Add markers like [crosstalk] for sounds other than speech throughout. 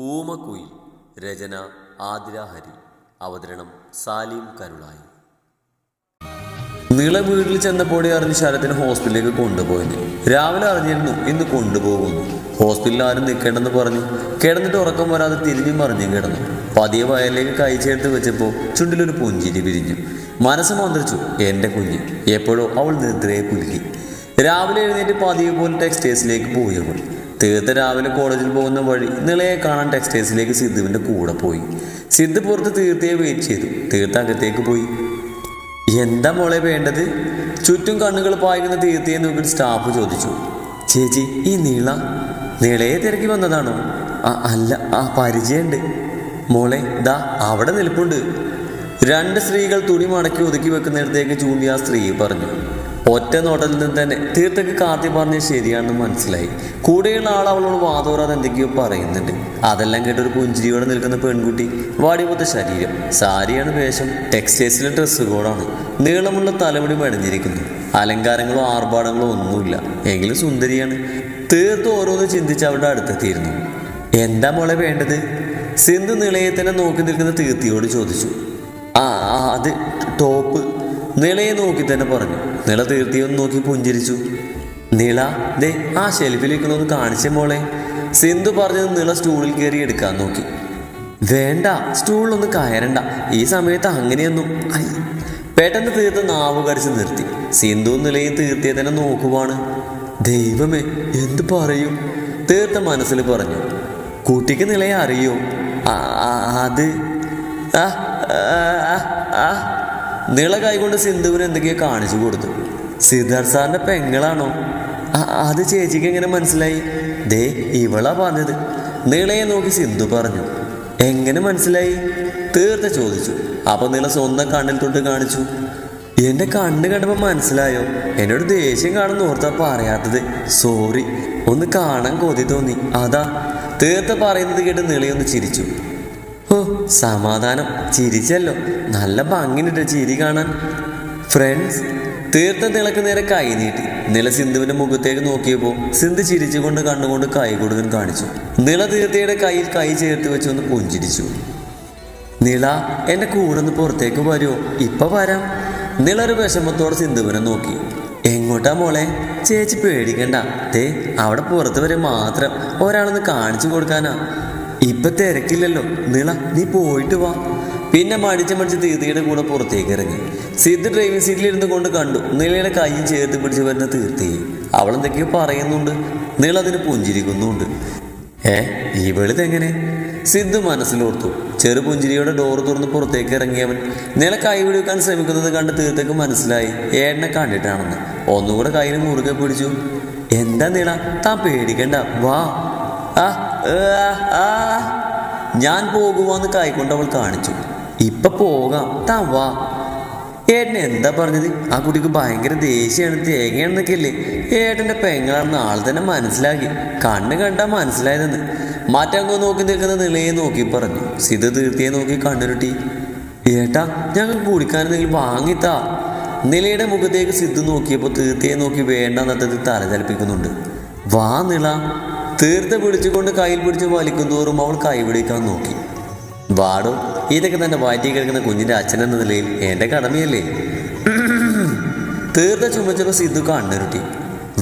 ഊമക്കുയിൽ രചന ആതിര ഹരി അവതരണം സാലിം കരുളായി. നീള വീട്ടിൽ ചെന്നപ്പോഴേ അറിഞ്ഞ് ശരത്തിന് ഹോസ്പിറ്റലിലേക്ക് കൊണ്ടുപോയത്. രാവിലെ അറിഞ്ഞിരുന്നു ഇന്ന് കൊണ്ടുപോകുന്നു. ഹോസ്പിറ്റലിൽ ആരും നിൽക്കേണ്ടെന്ന് പറഞ്ഞു. കിടന്നിട്ട് ഉറക്കം വരാതെ തിരിഞ്ഞും മറിഞ്ഞും കിടന്നു. പതിയെ വയലിലേക്ക് കൈ ചേർത്ത് വെച്ചപ്പോൾ ചുണ്ടിലൊരു പുഞ്ചിരി പിരിഞ്ഞു മനസ്സ് മന്ത്രിച്ചു എന്റെ കുഞ്ഞ് എപ്പോഴോ അവൾ നിദ്രയെ കുലുക്കി. രാവിലെ എഴുന്നേറ്റ് പതിയെ പോലെ ടെക്സ്റ്റൈൽസിലേക്ക് പോയി അവൾ. തീർത്ത രാവിലെ കോളേജിൽ പോകുന്ന വഴി നിളയെ കാണാൻ ടെക്സ്റ്റൈൽസിലേക്ക് സിദ്ധുവിന്റെ കൂടെ പോയി. സിദ്ധു പുറത്ത് തീർത്തയെ വെയിറ്റ് ചെയ്തു. തീർത്ത അകത്തേക്ക് പോയി. എന്താ മോളെ വേണ്ടത്? ചുറ്റും കണ്ണുകൾ പായുന്ന തീർത്തിയെ നോക്കി സ്റ്റാഫ് ചോദിച്ചു. ചേച്ചി ഈ നീള നീളയെ തിരക്കി വന്നതാണോ? ആ അല്ല ആ പരിചയമുണ്ട്. മോളെ ദാ അവിടെ നിൽപ്പുണ്ട്. രണ്ട് സ്ത്രീകൾ തുണി മടക്കി ഒതുക്കി വെക്കുന്നിടത്തേക്ക് ചൂണ്ടി ആ സ്ത്രീ പറഞ്ഞു. ഒറ്റ നോട്ടത്തിൽ നിന്ന് തന്നെ. തീർത്ഥക്ക് കാത്തി പറഞ്ഞ ശരിയാണെന്ന് മനസ്സിലായി. കൂടെയുള്ള ആൾ അവളോട് വാതോറാതെ എന്തൊക്കെയോ പറയുന്നുണ്ട്. അതെല്ലാം കേട്ടൊരു പുഞ്ചിരിയോടെ നിൽക്കുന്ന പെൺകുട്ടി വാടിപോത്ത ശരീരം. സാരിയാണ് വേഷം ടെക്സ്റ്റൈൽസിലെ ഡ്രസ്സ് കോഡാണ് നീളമുള്ള തലമുടി മെടഞ്ഞിരിക്കുന്നു അലങ്കാരങ്ങളോ ആർഭാടങ്ങളോ ഒന്നുമില്ല. എങ്കിലും സുന്ദരിയാണ്. തീർത്ത് ഓരോന്ന് ചിന്തിച്ച് അവരുടെ അടുത്തെത്തിയിരുന്നു. എന്താ മോളെ വേണ്ടത്? സിന്ധു നിളയെ തന്നെ നോക്കി നിൽക്കുന്ന തീർത്തിയോട് ചോദിച്ചു. ആ, അത് ടോപ്പ്. നിളയെ നോക്കി തന്നെ പറഞ്ഞു. നിള തീർത്തിയൊന്ന് നോക്കി പുഞ്ചിരിച്ചു. നിള ദേ ആ ഷെൽഫിലിരിക്കണമെന്ന് കാണിച്ച മോളെ. സിന്ധു പറഞ്ഞത് നിള സ്റ്റൂളിൽ കയറി എടുക്കാൻ നോക്കി. വേണ്ട സ്റ്റൂളിലൊന്നും കയറണ്ട. ഈ സമയത്ത് അങ്ങനെയൊന്നും ഐ. പെട്ടെന്ന് തീർത്ത് നാവ് കടിച്ച് നിർത്തി. സിന്ധു നിലയും തീർത്തിയെ തന്നെ നോക്കുവാണ്. ദൈവമേ എന്ത് പറയും? തീർത്ത മനസ്സിൽ പറഞ്ഞു. കുട്ടിക്ക് നിലയെ അറിയോ? അത് ആ, ആ, ആ. നിള കൈകൊണ്ട് സിന്ധുവിന് എന്തൊക്കെയോ കാണിച്ചു കൊടുത്തു. സിദ്ധാർത്ഥ് സാറിന്റെ പെങ്ങളാണോ? അത് ചേച്ചിക്ക് എങ്ങനെ മനസ്സിലായി? ദേ ഇവളാ പറഞ്ഞത്. നീളയെ നോക്കി സിന്ധു പറഞ്ഞു. എങ്ങനെ മനസ്സിലായി? തീർത്ത ചോദിച്ചു. അപ്പൊ നീള സ്വന്തം കണ്ണിൽ തൊട്ട് കാണിച്ചു. എന്റെ കണ്ണ് കണ്ടപ്പോ മനസ്സിലായോ? എന്നോട് ദേഷ്യം കാണുന്ന ഓർത്താ പറയാത്തത്. സോറി ഒന്ന് കാണാൻ കൊതി തോന്നി. അതാ. തീർത്ത പറയുന്നത് കേട്ട് നിളയൊന്ന് ചിരിച്ചു. ഓ സമാധാനം. ചിരിച്ചല്ലോ. നല്ല ഭംഗിയുണ്ട് ചിരി കാണാൻ. ഫ്രണ്ട്സ് തീർത്ത നിളക്ക് നേരെ കൈ നീട്ടി. നില സിന്ധുവിന്റെ മുഖത്തേക്ക് നോക്കിയപ്പോൾ സിന്ധു ചിരിച്ചുകൊണ്ട് കണ്ണുകൊണ്ട് കൈ കൊടുക്കൻ കാണിച്ചു. നിള തീർത്ഥയുടെ കയ്യിൽ കൈ ചേർത്ത് വെച്ച് ഒന്ന് പുഞ്ചിരിച്ചു. നിള എന്റെ കൂടെ ഒന്ന് പുറത്തേക്ക് വരുമോ ഇപ്പൊ വരാം. നിള ഒരു വിഷമത്തോടെ സിന്ധുവിനെ നോക്കി. എങ്ങോട്ടാ മോളെ? ചേച്ചി പേടിക്കണ്ട. ദേ അവിടെ പുറത്ത് വരെ മാത്രം ഒരാളൊന്ന് കാണിച്ചു കൊടുക്കാനാ. ഇപ്പൊ തിരക്കില്ലല്ലോ. നീള നീ പോയിട്ട് വാ. പിന്നെ മടിച്ച് മടിച്ച് തീർത്തിയുടെ കൂടെ പുറത്തേക്ക് ഇറങ്ങി. സിദ്ധ് ഡ്രൈവിംഗ് സീറ്റിൽ ഇരുന്ന് കൊണ്ട് കണ്ടു. നീളയുടെ കൈയും ചേർത്ത് പിടിച്ച് വരുന്ന തീർത്തി അവൾ എന്തൊക്കെയോ പറയുന്നുണ്ട്. നീള അതിന് പുഞ്ചിരിക്കുന്നുണ്ട്. ഏ ഇവളിതെങ്ങനെ സിദ്ധു മനസ്സിലോർത്തു. ചെറു ചെറുപുഞ്ചിരിയുടെ ഡോർ തുറന്ന് പുറത്തേക്ക് ഇറങ്ങിയവൻ. നില കൈ വിടുക്കാൻ ശ്രമിക്കുന്നത് കണ്ട് തീർത്തേക്ക് മനസ്സിലായി. ഏട്ടനെ കണ്ടിട്ടാണെന്ന്. ഒന്നുകൂടെ കയ്യിൽ മുറുകെ പിടിച്ചു. എന്താ നീള? താൻ പേടിക്കണ്ട. വാ. ആ. ഞാൻ പോകുവാന്ന് കൈകൊണ്ട് അവൾ കാണിച്ചു. ഇപ്പൊ പോകാം. താ വാ. ഏട്ടൻ എന്താ പറഞ്ഞത്? ആ കുട്ടിക്ക് ഭയങ്കര ദേഷ്യമാണ് തേങ്ങയാണെന്നൊക്കെ അല്ലേ ഏട്ടന്റെ പെങ്ങളാണെന്ന് ആൾ തന്നെ മനസ്സിലാക്കി. കണ്ണ് കണ്ടാൽ മനസ്സിലായതെന്ന്. മാറ്റങ്ങ് നോക്കി നിൽക്കുന്ന നിലയെ നോക്കി പറഞ്ഞു. സിത തീർത്തിയെ നോക്കി കണ്ണുരുട്ടി. ഏട്ടാ ഞങ്ങൾ കുടിക്കാനെന്തെങ്കിലും വാങ്ങിത്താ. നിലയുടെ മുഖത്തേക്ക് സിദ്ധു നോക്കിയപ്പോൾ തീർത്തിയെ നോക്കി വേണ്ട തലചലിപ്പിക്കുന്നുണ്ട് തല വാ നിള. തീർത്ത പിടിച്ചുകൊണ്ട് കയ്യിൽ പിടിച്ച് വലിക്കുന്തോറും അവൾ കൈ പിടിക്കാൻ നോക്കി. വാടോ ഇതൊക്കെ തന്നെ വാറ്റി കിടക്കുന്ന കുഞ്ഞിന്റെ അച്ഛൻ എന്ന നിലയിൽ എന്റെ കടമയല്ലേ? [clears throat] തീർത്ത ചുമച്ചപ്പോ സിദ്ധു കണ്ണുരുട്ടി.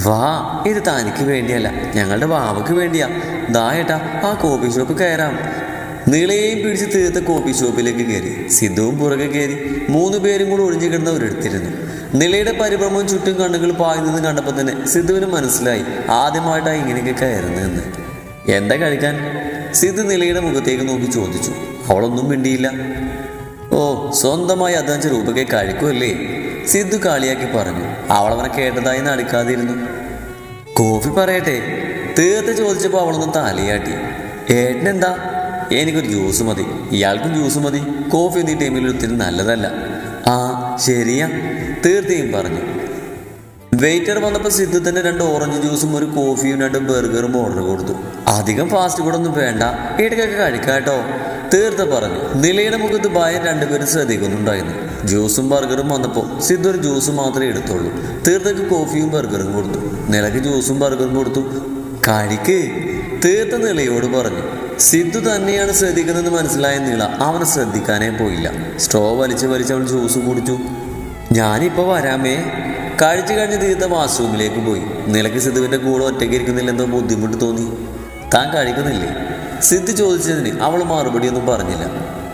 വാ ഇത് തനിക്ക് വേണ്ടിയല്ല ഞങ്ങളുടെ വാവക്ക് വേണ്ടിയാ. ദാ ഏട്ടാ ആ കോഫി ഷോപ്പ് കയറാം. നീളയെയും പിടിച്ച് തീർത്ത കോഫി ഷോപ്പിലേക്ക് കയറി. സിദ്ധുവും പുറകെ കയറി. മൂന്ന് പേരും കൂടെ ഒഴിഞ്ഞു കിടന്ന ഒരിടത്തിരുന്നു. നിളയുടെ പരിഭ്രമവും ചുറ്റും കണ്ണുകൾ പായുന്നത് കണ്ടപ്പോൾ തന്നെ സിദ്ധുവിന് മനസ്സിലായി ആദ്യമായിട്ടാണ് ഇങ്ങനെയൊക്കെ കയറുന്നതെന്ന്. എന്താ കഴിക്കാൻ? സിദ്ധു നിലയുടെ മുഖത്തേക്ക് നോക്കി ചോദിച്ചു. അവളൊന്നും മിണ്ടിയില്ല. ഓ സ്വന്തമായി അധ്വാനിച്ച രൂപയ്ക്ക് കഴിക്കുമല്ലേ സിദ്ധു കാളിയാക്കി പറഞ്ഞു. അവളവനെ കേട്ടതായി നടക്കാതിരുന്നു. കോഫി പറയട്ടെ. തീർത്ത് ചോദിച്ചപ്പോൾ അവളൊന്ന് തലയാട്ടി. ഏട്ടനെന്താ? എനിക്കൊരു ജ്യൂസ് മതി. ഇയാൾക്കും ജ്യൂസ് മതി. കോഫി ഈ ടൈമിൽ ഒത്തിരി നല്ലതല്ല. ആ ശരിയാ. തീർത്തിയും പറഞ്ഞു. വെയിറ്റർ വന്നപ്പോൾ സിദ്ധത്തിന്റെ രണ്ട് ഓറഞ്ച് ജ്യൂസും ഒരു കോഫിയും രണ്ട് ബർഗറും ഓർഡർ കൊടുത്തു. അധികം ഫാസ്റ്റ് ഫുഡ് ഒന്നും വേണ്ട. ഇടയ്ക്കൊക്കെ കഴിക്കാം കേട്ടോ. തീർത്ത പറഞ്ഞു. നിലയുടെ മുഖത്ത് ഭയം രണ്ടുപേരും ശ്രദ്ധിക്കുന്നുണ്ടായിരുന്നു. ജ്യൂസും ബർഗറും വന്നപ്പോൾ സിദ്ധു ഒരു ജ്യൂസ് മാത്രമേ എടുത്തുള്ളൂ. തീർത്തക്ക് കോഫിയും ബർഗറും കൊടുത്തു. നിലയ്ക്ക് ജ്യൂസും ബർഗറും കൊടുത്തു. കഴിക്ക്. തീർത്ത നിലയോട് പറഞ്ഞു. സിദ്ധു തന്നെയാണ് ശ്രദ്ധിക്കുന്നതെന്ന് മനസ്സിലായ നീള അവനെ ശ്രദ്ധിക്കാനേ പോയില്ല. സ്ട്രോ വലിച്ച് വലിച്ച് അവൾ ജ്യൂസ് കുടിച്ചു. ഞാനിപ്പോൾ വരാമേ. കഴിച്ചു കഴിഞ്ഞ് തീർത്ത വാഷ്റൂമിലേക്ക് പോയി. നിലയ്ക്ക് സിദ്ധുവിന്റെ കൂടെ ഒറ്റയ്ക്ക് ഇരിക്കുന്നില്ലെന്നോ ബുദ്ധിമുട്ട് തോന്നി. താൻ കഴിക്കുന്നില്ലേ? സിദ്ധു ചോദിച്ചതിന് അവൾ മറുപടി ഒന്നും പറഞ്ഞില്ല.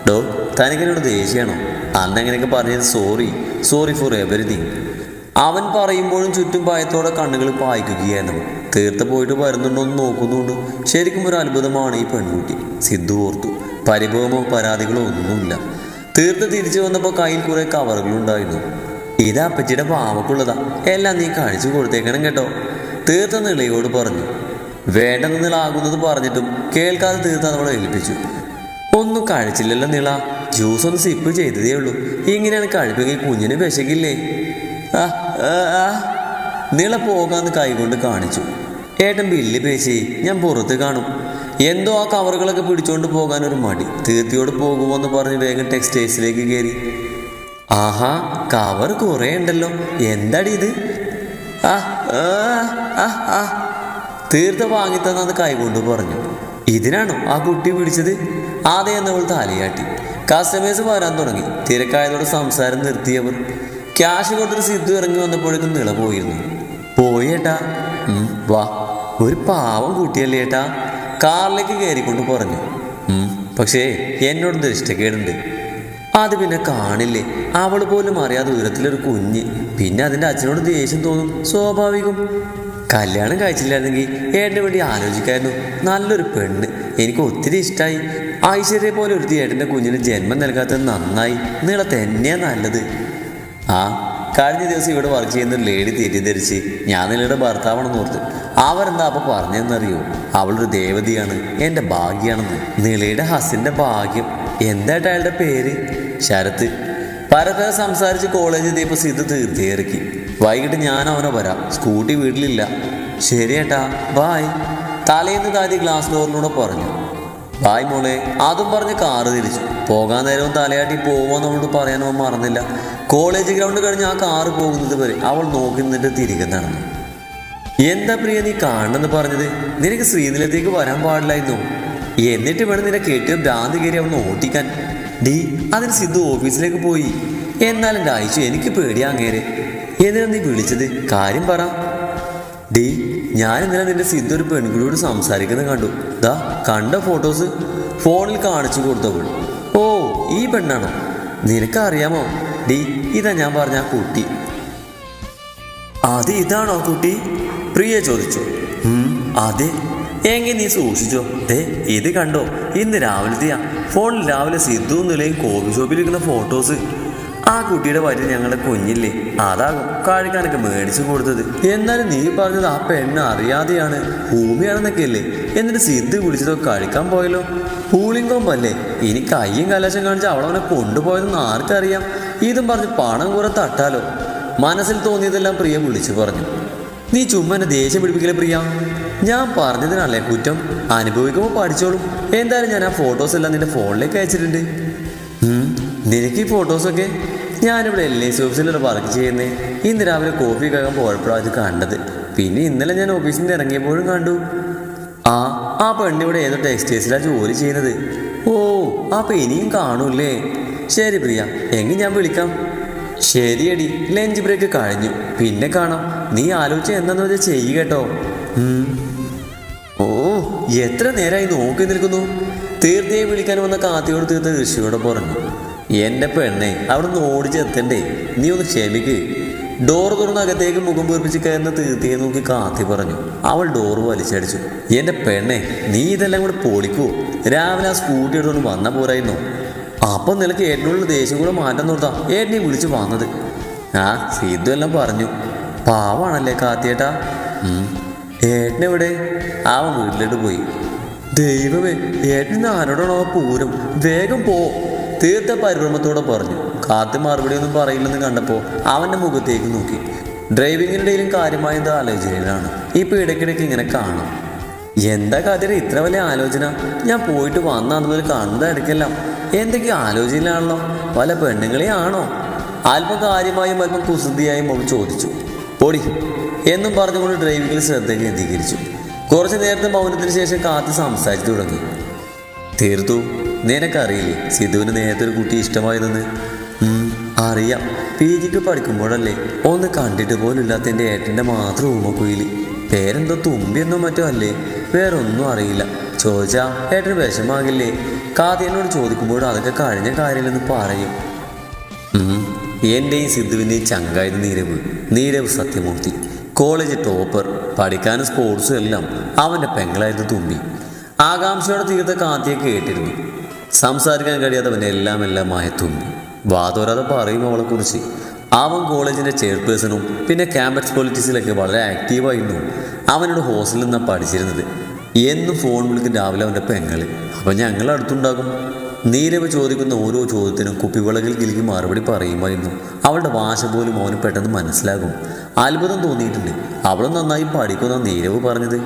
ഡോ തനിക്കെന്നോട് ദേഷ്യമാണോ അന്ന് എങ്ങനെയൊക്കെ പറഞ്ഞത് സോറി സോറി ഫോർ എവരിതിങ് അവൻ പറയുമ്പോഴും ചുറ്റും ഭയത്തോടെ കണ്ണുകൾ പായിക്കുകയായിരുന്നു. തീർത്ത് പോയിട്ട് വരുന്നുണ്ടോ എന്ന് നോക്കുന്നുണ്ട്. ശരിക്കും ഒരു അത്ഭുതമാണ് ഈ പെൺകുട്ടി. സിദ്ധു ഓർത്തു. പരിഭവമോ പരാതികളോ ഒന്നുമില്ല. തീർത്ത് തിരിച്ചു വന്നപ്പോൾ കയ്യിൽ കുറേ കവറുകളുണ്ടായിരുന്നു ഇത് അപ്പച്ചിയുടെ പാവക്കുള്ളതാ. എല്ലാം നീ കാണിച്ചു കൊടുത്തേക്കണം കേട്ടോ. തീർത്ത നിളയോട് പറഞ്ഞു. വേണ്ടെന്ന് നിളാകുന്നത് പറഞ്ഞിട്ടും കേൾക്കാതെ തീർത്ത് അവളെ ഏൽപ്പിച്ചു. ഒന്നും കഴിച്ചില്ലല്ലോ നിള. ജ്യൂസ് ഒന്ന് സിപ്പ് ചെയ്തതേ ഉള്ളൂ. ഇങ്ങനെയാണ് കഴിപ്പെങ്കിൽ കുഞ്ഞിന് വിശകില്ലേ? ആ, ആ, ആ. നിള പോകാന്ന് കൈകൊണ്ട് കാണിച്ചു. ഏട്ടൻ ബില്ല് പേശി ഞാൻ പുറത്ത് കാണും. എന്തോ ആ കവറുകളൊക്കെ പിടിച്ചോണ്ട് പോകാൻ ഒരു മടി. തീർത്തിയോട് പോകുമോന്ന് പറഞ്ഞ് വേഗം ടെക്സ്റ്റൈൽസിലേക്ക് കയറി ആഹാ കവർ കുറേ ഉണ്ടല്ലോ എന്താടി ഇത്? ആ ആ. തീർത്ത കൈകൊണ്ട് പറഞ്ഞു. ഇതിനാണോ ആ കുട്ടി പിടിച്ചത്? ആദ്യം എന്നവൾ തലയാട്ടി. കസ്റ്റമേഴ്സ് വരാൻ തുടങ്ങി. തിരക്കായതോടെ സംസാരം നിർത്തിയവർ. ക്യാഷ് കൊടുത്തിട്ട് സിദ്ധു ഇറങ്ങി വന്നപ്പോഴേക്കും നിള പോയിരുന്നു. പോയേട്ടാ. വാ. ഒരു പാവം കൂട്ടിയല്ലേ ഏട്ടാ. കാറിലേക്ക് കയറിക്കൊണ്ട് പറഞ്ഞു. പക്ഷേ എന്നോട് ഇഷ്ടക്കേടുണ്ട്. അത് പിന്നെ കാണില്ലേ? അവൾ പോലും അറിയാതെ ദൂരത്തിലൊരു കുഞ്ഞ്. പിന്നെ അതിന്റെ അച്ഛനോട് ദേഷ്യം തോന്നും സ്വാഭാവികം. കല്യാണം കഴിച്ചില്ലായിരുന്നെങ്കിൽ ഏട്ടന് വേണ്ടി ആലോചിക്കായിരുന്നു. നല്ലൊരു പെണ്ണ്. എനിക്ക് ഒത്തിരി ഇഷ്ടമായി ഐശ്വര്യ പോലെ ഒരു ഏട്ടന്റെ കുഞ്ഞിന് ജന്മം നൽകാത്തത് നന്നായി. നീളെ തന്നെയാണ് നല്ലത്. ആ കഴിഞ്ഞ ദിവസം ഇവിടെ വർക്ക് ചെയ്യുന്ന ഒരു ലേഡി തെറ്റിദ്ധരിച്ച് ഞാൻ നിങ്ങളുടെ ഭർത്താവാണെന്ന് ഓർത്ത് അവരെന്താ അപ്പൊ പറഞ്ഞെന്നറിയോ അവളൊരു ദേവതയാണ് എന്റെ ഭാഗ്യമാണെന്ന് നിളയുടെ ഹസിന്റെ ഭാഗ്യം. എന്തായിട്ട് അയാളുടെ പേര്? ശരത്ത് പരസ്പരം സംസാരിച്ച് കോളേജിൽ എത്തിയപ്പോൾ സിദ്ധു തീർത്തി ഇറക്കി വൈകിട്ട് ഞാൻ അവനെ വരാം. സ്കൂട്ടി വീട്ടിലില്ല. ശരി ഏട്ടാ ബായ് തലേന്ന് താതി ഗ്ലാസ് ഡോറിലൂടെ പറഞ്ഞു. ബായ് മോളെ. അതും പറഞ്ഞ് കാറ് തിരിച്ചു. പോകാൻ നേരവും തലയാട്ടി പോവാന്ന് അവളോട് പറയാൻ മറന്നില്ല. കോളേജ് ഗ്രൗണ്ട് കഴിഞ്ഞ് ആ കാറ് പോകുന്നത് വരെ അവൾ നോക്കി നിന്നിട്ട് തിരികെ നടന്നു. എന്താ പ്രിയ നീ കാണണമെന്ന് പറഞ്ഞത്? നിനക്ക് ശ്രീനിലത്തേക്ക് വരാൻ പാടില്ലായിരുന്നു. എന്നിട്ട് വേണം നിന്നെ കേട്ട് ഭ്രാന്തി കയറി അവൻ ഓട്ടിക്കാൻ. ഡി അതിന് സിദ്ധു ഓഫീസിലേക്ക് പോയി. എന്നാൽ എന്റെ എനിക്ക് പേടിയാ അങ്ങേരെ. എന്തിനാ നീ വിളിച്ചത്? കാര്യം പറ. ഡി ഞാൻ ഇന്നലെ നിന്റെ സിദ്ധു ഒരു പെൺകുട്ടിയോട് സംസാരിക്കുന്നത് കണ്ടു. ദാ കണ്ട ഫോട്ടോസ് ഫോണിൽ കാണിച്ചു കൊടുത്തവൾ. ഓ ഈ പെണ്ണാണോ? നിനക്കറിയാമോ? ഡി ഇതാ ഞാൻ പറഞ്ഞ കുട്ടി. അത് ഇതാണോ കുട്ടി? പ്രിയ ചോദിച്ചു. "ഉം, അതെ. എങ്കിൽ നീ സൂക്ഷിച്ചോ. ദേ ഇത് കണ്ടോ? ഇന്ന് രാവിലത്തെയാ. ഫോണിൽ രാവിലെ സിദ്ധു നിലയും കോഫി ഷോപ്പിലിരിക്കുന്ന ഫോട്ടോസ് ആ കുട്ടിയുടെ വരി ഞങ്ങളുടെ കുഞ്ഞില്ലേ? അതാകും കാഴിക്കാനൊക്കെ മേടിച്ചു കൊടുത്തത്. എന്നാലും നീ പറഞ്ഞത് ആ പെണ്ണ് അറിയാതെയാണ്. ഭൂമിയാണെന്നൊക്കെ അല്ലേ? എന്നിട്ട് സിദ്ധു വിളിച്ചതൊക്കെ കഴിക്കാൻ പോയല്ലോ? പൂളിംഗ് കോമ്പല്ലേ? ഇനി കയ്യും കലാശം കാണിച്ച് അവളവനെ കൊണ്ടുപോയതെന്ന് ആർക്കറിയാം? ഇതും പറഞ്ഞ് പണം കുറെ തട്ടാലോ മനസ്സിൽ തോന്നിയതെല്ലാം പ്രിയ വിളിച്ചു പറഞ്ഞു. നീ ചുമ്മാ എന്നെ ദേഷ്യം പിടിപ്പിക്കലേ പ്രിയ? ഞാൻ പറഞ്ഞതിനല്ലേ കുറ്റം? അനുഭവിക്കുമ്പോൾ പഠിച്ചോളും. എന്തായാലും ഞാൻ ആ ഫോട്ടോസ് എല്ലാം നിന്റെ ഫോണിലേക്ക് അയച്ചിട്ടുണ്ട്. നിനക്ക് ഈ ഫോട്ടോസൊക്കെ ഞാനിവിടെ എൽ ഐ സി ഓഫീസിലൂടെ വർക്ക് ചെയ്യുന്നേ. ഇന്ന് രാവിലെ കോഫി കഴിക്കാൻ പോയപ്പോഴാണ് അത് കണ്ടത്. പിന്നെ ഇന്നലെ ഞാൻ ഓഫീസിൽ നിന്ന് ഇറങ്ങിയപ്പോഴും കണ്ടു. ആ ആ പെണ്ണിവിടെ ഏതോ ടെക്സ്റ്റൈൽസിലാണ് ജോലി ചെയ്യുന്നത്. ഓ ആ ഇനിയും കാണൂല്ലേ? ശരി പ്രിയ എങ്കിൽ ഞാൻ വിളിക്കാം. ശരിയടി ലഞ്ച് ബ്രേക്ക് കഴിഞ്ഞു. പിന്നെ കാണാം. നീ ആലോചിച്ച എന്താന്ന് വെച്ചാൽ ചെയ്യുക കേട്ടോ. ഓ എത്ര നേരമായി നോക്കി നിൽക്കുന്നു. തീർത്ഥയെ വിളിക്കാൻ വന്ന കാത്തിയോട് തീർത്ത ഋഷിയോട് പറഞ്ഞു. എന്റെ പെണ്ണെ അവിടെ നിന്ന് ഓടിച്ചെത്തണ്ടേ നീ ഒന്ന് ക്ഷമിക്ക്. ഡോർ തുറന്ന് അകത്തേക്ക് മുഖം വീർപ്പിച്ച് കയറുന്ന തീർത്ഥയെ നോക്കി കാത്തി പറഞ്ഞു. അവൾ ഡോർ വലിച്ചടിച്ചു. എന്റെ പെണ്ണെ നീ ഇതെല്ലാം കൂടെ പൊളിക്കൂ. രാവിലെ ആ സ്കൂട്ടി വന്ന പോരായിരുന്നു. അപ്പം നിനക്ക് ഏട്ടനുള്ള ദേഷ്യം കൂടെ മാറ്റം നിർത്താം ഏട്ടനെ വിളിച്ചു വന്നത്. ആ സീതു എല്ലാം പറഞ്ഞു. പാവാണല്ലേ കാത്തിയേട്ടാ. ഏട്ടനെവിടെ അവൻ വീട്ടിലോട്ട് പോയി. ദൈവമേ ഏട്ടൻ ആരോടാണോ പൂരം? വേഗം പോ. തീർത്ത പരിഭ്രമത്തോടെ പറഞ്ഞു. കാത്തി മറുപടി ഒന്നും പറയില്ലെന്ന് കണ്ടപ്പോൾ അവന്റെ മുഖത്തേക്ക് നോക്കി. ഡ്രൈവിങ്ങിനിടയിലും കാര്യമായ എന്തോ ആലോചനയിലാണ് ഇപ്പോൾ ഇടയ്ക്കിടയ്ക്ക് ഇങ്ങനെ കാണും. എന്താ കാത്തിയുടെ ഇത്ര വലിയ ആലോചന. ഞാൻ പോയിട്ട് വന്ന അതുപോലെ കാണുന്നത് എടുക്കെല്ലാം എന്തൊക്കെയോ ആലോചനയിലാണല്ലോ. പല പെണ്ണുങ്ങളെയാണോ? അല്പം കാര്യമായും അല്പം കുസൃതിയായും അവൾ ചോദിച്ചു. പൊടി എന്നും പറഞ്ഞുകൊണ്ട് ഡ്രൈവിംഗിൽ ശ്രദ്ധ കേന്ദ്രീകരിച്ചു. കുറച്ചു നേരത്തെ മൗനത്തിന് ശേഷം കാത്തു സംസാരിച്ചു തുടങ്ങി. തീർത്തു നിനക്കറിയില്ലേ? സിധുവിന് നേരത്തെ ഒരു കുട്ടി ഇഷ്ടമായതെന്ന്? അറിയാം. പി ജിക്ക് പഠിക്കുമ്പോഴല്ലേ. ഒന്ന് കണ്ടിട്ട് പോലും ഇല്ലാത്ത എന്റെ ഏട്ടന്റെ മാത്രം ഊമക്കുയിൽ പേരെന്തോ തുമ്പിയെന്നോ മറ്റോ അല്ലേ? വേറെ ഒന്നും അറിയില്ല. ചോദിച്ചാ ഏട്ടന് വിഷമാകില്ലേ? കാതിയനോട് ചോദിക്കുമ്പോൾ അതൊക്കെ കഴിഞ്ഞ കാര്യമില്ലെന്ന് പറയും. എന്റെയും സിദ്ധുവിന്റെയും ചങ്കായത് നീരവ് നീരവ് സത്യമൂർത്തി കോളേജ് ടോപ്പർ പഠിക്കാനും സ്പോർട്സും എല്ലാം അവന്റെ പെങ്ങളായിരുന്നു തുമ്പി. ആകാംക്ഷയോടെ തീർത്ത കാത്തിയെ കേട്ടിരുന്നു. സംസാരിക്കാൻ കഴിയാത്തവന്റെ എല്ലാം എല്ലാമായ തുമ്പി. വാതോരാതെ പറയും അവളെക്കുറിച്ച്. അവൻ കോളേജിന്റെ ചെയർപേഴ്സണും പിന്നെ ക്യാമ്പസ് പൊളിറ്റിക്സിലൊക്കെ വളരെ ആക്റ്റീവായിരുന്നു. അവനോട് ഹോസ്റ്റലിൽ നിന്നാണ് പഠിച്ചിരുന്നത്. എന്നും ഫോൺ വിളിക്കും രാവിലെ അവന്റെ പെങ്ങൾ അപ്പം ഞങ്ങൾ അടുത്തുണ്ടാകും നീരവ് ചോദിക്കുന്ന ഓരോ ചോദ്യത്തിനും കുപ്പിവിളകിൽ കിലുക്കി മറുപടി പറയുമായിരുന്നു. അവളുടെ ഭാഷ പോലും അവന് പെട്ടെന്ന് മനസ്സിലാകും. അത്ഭുതം തോന്നിയിട്ടുണ്ട്. അവളും നന്നായി പഠിക്കുന്ന നീരവ് പറഞ്ഞത്.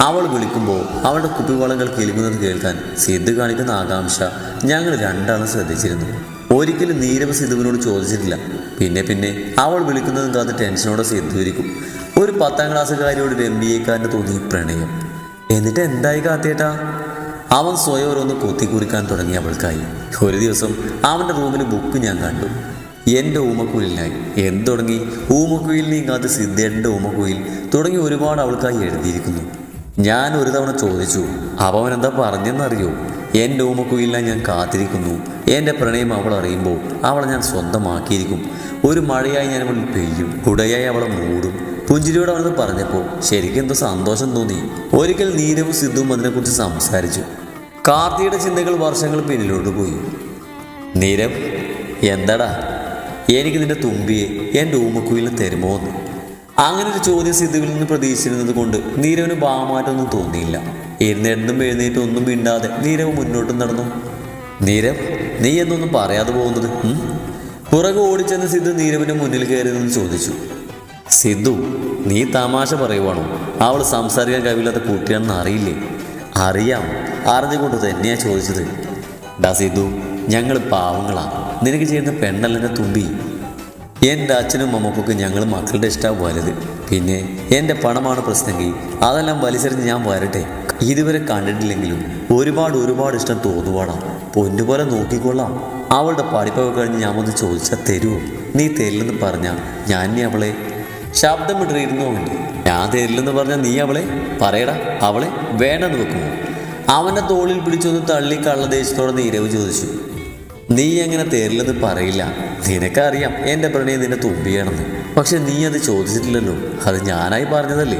അവൾ വിളിക്കുമ്പോൾ അവളുടെ കുപ്പിവളകൾ കിലുങ്ങുന്നത് കേൾക്കാൻ സിദ്ധു കാണിക്കുന്ന ആകാംക്ഷ ഞങ്ങൾ രണ്ടാളും ശ്രദ്ധിച്ചിരുന്നു. ഒരിക്കലും നീരവ് സിദ്ധുവിനോട് ചോദിച്ചിട്ടില്ല. പിന്നെ പിന്നെ അവൾ വിളിക്കുന്നതും കാത്ത് ടെൻഷനോടെ സിദ്ധു ഇരിക്കും ഒരു പത്താം ക്ലാസ്സുകാരിയോട് എക്കാരന് തോന്നി പ്രണയം. എന്നിട്ട് എന്തായി കാത്തേട്ടാ? അവൻ സ്വയം ഓരോന്ന് കൊത്തിക്കുറിക്കാൻ തുടങ്ങി അവൾക്കായി. ഒരു ദിവസം അവന്റെ റൂമിൽ ബുക്ക് ഞാൻ കണ്ടു. എന്റെ ഊമക്കുയിലിനായി. എന്ത് തുടങ്ങി? ഊമക്കുയിലിനെയും കാത്ത് സിദ്ധേട്ടന്റെ ഊമക്കുയിൽ തുടങ്ങി ഒരുപാട് അവൾക്കായി എഴുതിയിരിക്കുന്നു. ഞാൻ ഒരു തവണ ചോദിച്ചു അവൻ എന്താ പറഞ്ഞെന്നറിയോ? എന്റെ ഊമക്കുയിലിനായി ഞാൻ കാത്തിരിക്കുന്നു. എന്റെ പ്രണയം അവൾ അറിയുമ്പോൾ അവളെ ഞാൻ സ്വന്തമാക്കിയിരിക്കും. ഒരു മഴയായി ഞാൻ അവളിൽ പെയ്യും. കുടയായി അവളെ മൂടും. പുഞ്ചിരിയോട് അവളത് പറഞ്ഞപ്പോൾ ശരിക്കും എന്തോ സന്തോഷം തോന്നി. ഒരിക്കൽ നീരവും സിദ്ധുവും അതിനെക്കുറിച്ച് സംസാരിച്ചു. കാർത്തിയുടെ ചിന്തകൾ വർഷങ്ങൾ പിന്നിലോട്ട് പോയി. നീരവ് എന്താടാ? എനിക്ക് നിന്റെ തുമ്പിയെ എന്റെ ഊമക്കുയിലിന് തരുമോ എന്ന്? അങ്ങനെ ഒരു ചോദ്യം സിദ്ധുവിൽ നിന്ന് പ്രതീക്ഷിച്ചിരുന്നത് കൊണ്ട് നീരവിന് ഭാവമായിട്ടൊന്നും തോന്നിയില്ല. എഴുന്നേറ്റും എഴുന്നേറ്റും ഒന്നും മിണ്ടാതെ നീരവ് മുന്നോട്ട് നടന്നു. നീരവ് നീ എന്നൊന്നും പറയാതെ പോകുന്നത്? പുറകെ ഓടിച്ചെന്ന് സിദ്ധു നീരവിന് മുന്നിൽ കയറി നിന്ന് ചോദിച്ചു. സിദ്ധു നീ തമാശ പറയുവാണോ? അവൾ സംസാരിക്കാൻ കഴിവില്ലാത്ത കുട്ടിയാണെന്ന് അറിയില്ലേ? അറിയാം. അറിഞ്ഞുകൊണ്ട് തന്നെയാ ചോദിച്ചത്. ഡാ സിദ്ധു ഞങ്ങൾ പാവങ്ങളാ. നിനക്ക് ചെയ്യുന്ന പെണ്ണല്ലെന്നെ തുമ്പി. എന്റെ അച്ഛനും അമ്മക്കൊക്കെ ഞങ്ങൾ മക്കളുടെ ഇഷ്ടമാണ് വലുത്. പിന്നെ എന്റെ പണമാണ് പ്രശ്നമെങ്കിൽ അതെല്ലാം വലിച്ചെറിഞ്ഞ് ഞാൻ വരട്ടെ? ഇതുവരെ കണ്ടിട്ടില്ലെങ്കിലും ഒരുപാട് ഒരുപാട് ഇഷ്ടം തോന്നുവാടാ. പൊന്നുപോലെ നോക്കിക്കൊള്ളാം. അവളുടെ പഠിപ്പൊക്കെ കഴിഞ്ഞ് ഞാൻ വന്ന് ചോദിച്ചാൽ തരുമോ നീ തരില്ലെന്ന് പറഞ്ഞാൽ ഞാൻ നീ അവളെ ശബ്ദം ഇട്ടിരുന്നു അവന്റെ. ഞാൻ തരില്ലെന്ന് പറഞ്ഞാൽ നീ അവളെ? പറയടാ അവളെ വേണ്ടെന്ന് വെക്കുമോ അവന്റെ തോളിൽ പിടിച്ചൊന്ന് തള്ളി കള്ളദേശത്തോടെ നീരവ് ചോദിച്ചു. നീ എങ്ങനെ തരില്ലെന്ന് പറയില്ല. നിനക്കറിയാം എന്റെ പ്രണയം നിന്നെ തുമ്പിയാണെന്ന്. പക്ഷെ നീ അത് ചോദിച്ചിട്ടില്ലല്ലോ. അത് ഞാനായി പറഞ്ഞതല്ലേ.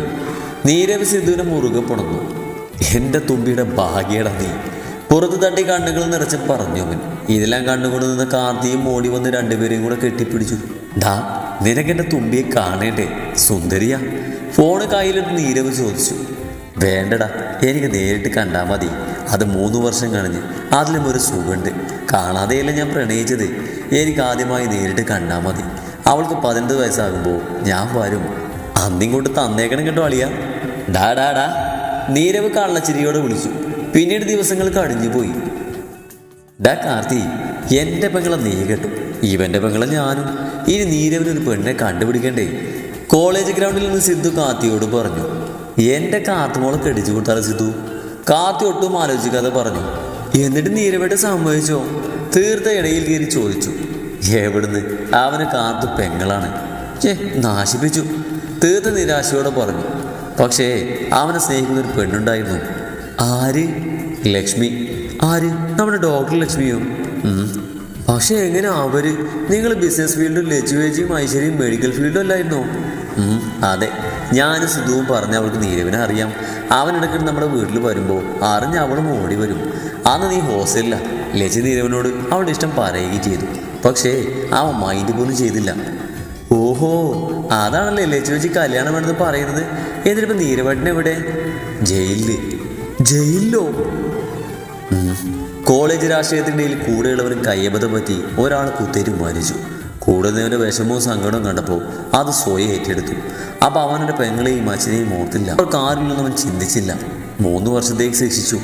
നീരവ് സിദ്ധുവിനെ മുറുകെ പുണർന്നു എന്റെ തുമ്പിയുടെ ഭാഗ്യട നീ. പുറത്ത് തട്ടി കണ്ണുകൾ നിറച്ച് പറഞ്ഞു അവൻ. ഇതെല്ലാം കണ്ണുകൊണ്ട് നിന്ന് കാർത്തിയും മോടി വന്ന് രണ്ടുപേരെയും കൂടെ കെട്ടിപ്പിടിച്ചു. ഡാ നിനക്കെന്റെ തുമ്പിയെ കാണേണ്ടേ സുന്ദരിയ. ഫോണ് കയ്യിലിട്ട് നീരവ് ചോദിച്ചു. വേണ്ടടാ എനിക്ക് നേരിട്ട് കണ്ടാൽ മതി. അത് മൂന്ന് വർഷം കഴിഞ്ഞ് അതിലും ഒരു സുഖമുണ്ട് കാണാതെയല്ല ഞാൻ പ്രണയിച്ചത്. എനിക്ക് ആദ്യമായി നേരിട്ട് കണ്ടാൽ മതി. അവൾക്ക് പതിനെട്ട് വയസ്സാകുമ്പോൾ ഞാൻ വരും. അന്നിങ്ങോട്ട് തന്നേക്കണം കേട്ടോ അളിയ ഡാ ഡാ ഡാ. നീരവ് കള്ളച്ചിരിയോടെ വിളിച്ചു. പിന്നീട് ദിവസങ്ങൾ കഴിഞ്ഞുപോയി ഡാ കാർത്തി എന്റെ പെങ്ങളെ നീ കേട്ടു. ഇവന്റെ പെങ്ങളെ ഞാനും. ഇനി നീരവിനൊരു പെണ്ണെ കണ്ടുപിടിക്കണ്ടേ? കോളേജ് ഗ്രൗണ്ടിൽ നിന്ന് സിദ്ധു കാത്തിയോട് പറഞ്ഞു. എന്റെ കാത്തുമോളെ കടിച്ചു കൊടുത്താൽ സിദ്ധു? കാത്തി ഒട്ടും ആലോചിക്കാതെ പറഞ്ഞു. എന്നിട്ട് നീരവയുടെ സംഭവിച്ചോ? തീർത്ത ഇടയിൽ കയറി ചോദിച്ചു. എവിടുന്ന്? അവന് കാത്തു പെങ്ങളാണ്. ചേ നാശിപ്പിച്ചു. തീർത്ത നിരാശയോടെ പറഞ്ഞു. പക്ഷേ അവനെ സ്നേഹിക്കുന്ന ഒരു പെണ്ണുണ്ടായിരുന്നു. ആര്? ലക്ഷ്മി. ആര്? നമ്മുടെ ഡോക്ടർ ലക്ഷ്മിയോ? പക്ഷേ എങ്ങനെ അവർ? നിങ്ങൾ ബിസിനസ് ഫീൽഡും ലച്ചുവേജിയും ഐശ്വര്യയും മെഡിക്കൽ ഫീൽഡും അല്ലായിരുന്നോ? അതെ. ഞാനും സിദ്ധുവും പറഞ്ഞ അവൾക്ക് നീരവിനെ അറിയാം. അവൻ അവനിടയ്ക്ക് നമ്മുടെ വീട്ടിൽ വരുമ്പോൾ അറിഞ്ഞ് അവളും ഓടി വരും. അന്ന് നീ ഹോസ്റ്റലില്ല ലച്ചി നീരവനോട് അവളുടെ ഇഷ്ടം പറയുകയും ചെയ്തു. പക്ഷേ അവൻ മൈൻഡ് പോലും ചെയ്തില്ല. ഓഹോ അതാണല്ലേ ലച്ചു കല്യാണം വേണമെന്ന് പറയുന്നത്? എന്നിട്ടിപ്പോ നീരവട്ടൻ എവിടെ? ജയിലിൽ. ജയിലിലോ? കോളേജ് കോളേജ് രാഷ്ട്രീയത്തിനിടയിൽ കൂടെയുള്ളവരും കയ്യബദ്ധം പറ്റി ഒരാൾ കുത്തേരി മരിച്ചു. കൂടുന്നവന്റെ വിഷമവും സങ്കടവും കണ്ടപ്പോൾ അത് സ്വയം ഏറ്റെടുത്തു. അപ്പോൾ അവനൊരു പെങ്ങളെയും അച്ഛനെയും ഓർത്തില്ല. അവർക്ക് ആരില്ലെന്ന് അവൻ ചിന്തിച്ചില്ല. മൂന്ന് വർഷത്തേക്ക് ശിക്ഷിച്ചു.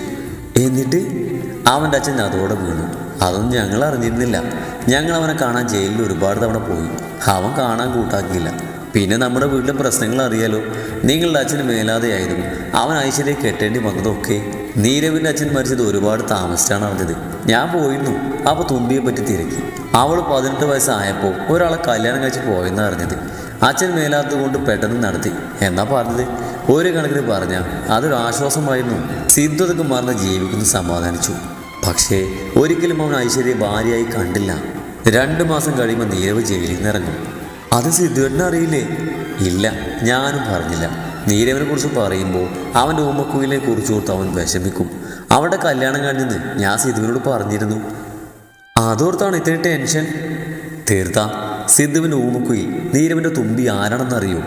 എന്നിട്ട് അവന്റെ അച്ഛൻ അതോടെ വീണു. അതൊന്നും ഞങ്ങൾ അറിഞ്ഞിരുന്നില്ല. ഞങ്ങൾ അവനെ കാണാൻ ജയിലിൽ ഒരുപാട് തവണ പോയി. അവൻ കാണാൻ കൂട്ടാക്കിയില്ല. പിന്നെ നമ്മുടെ വീട്ടിലെ പ്രശ്നങ്ങൾ അറിയാലോ. നിങ്ങളുടെ അച്ഛൻ മേലാതെയായിരുന്നു. അവൻ ഐശ്വര്യ കെട്ടേണ്ടി വന്നതൊക്കെ നീരവിന്റെ അച്ഛൻ മരിച്ചത് ഒരുപാട് താമസിച്ചാണ് അറിഞ്ഞത്. ഞാൻ പോയിരുന്നു. അപ്പോൾ തുമ്പിയെ പറ്റി തിരക്കി. അവൾ പതിനെട്ട് വയസ്സായപ്പോൾ ഒരാളെ കല്യാണം കഴിച്ച് പോയെന്ന് അറിഞ്ഞത്. അച്ഛൻ മേലാത്തത് കൊണ്ട് പെട്ടെന്ന് നടത്തി. എന്നാ പറഞ്ഞത്? ഒരു കണക്കിന് പറഞ്ഞാൽ അതൊരു ആശ്വാസമായിരുന്നു. സിദ്ധതൊക്കെ മറന്ന് ജീവിക്കുന്നു സമാധാനിച്ചു. പക്ഷേ ഒരിക്കലും അവൻ ഐശ്വര്യ ഭാര്യയായി കണ്ടില്ല. രണ്ടു മാസം കഴിയുമ്പോൾ നീരവ് ജയിലിൽ നിന്ന് ഇറങ്ങും. അത് സിദ്ധുവേട്ടന് അറിയില്ലേ? ഇല്ല ഞാനും പറഞ്ഞില്ല. നീരവിനെ കുറിച്ച് പറയുമ്പോൾ അവന്റെ ഉമ്മക്കുയിലെ കുറിച്ച് കൊടുത്ത് അവൻ വിഷമിക്കും. അവിടെ കല്യാണം കഴിഞ്ഞെന്ന് ഞാൻ സിദ്ധുവിനോട് പറഞ്ഞിരുന്നു. അതോർത്താണ് ഇത്രയും ടെൻഷൻ? തീർത്ത സിദ്ധുവിന്റെ ഊമക്കുയിൽ നീരവിന്റെ തുമ്പി ആരാണെന്നറിയോ?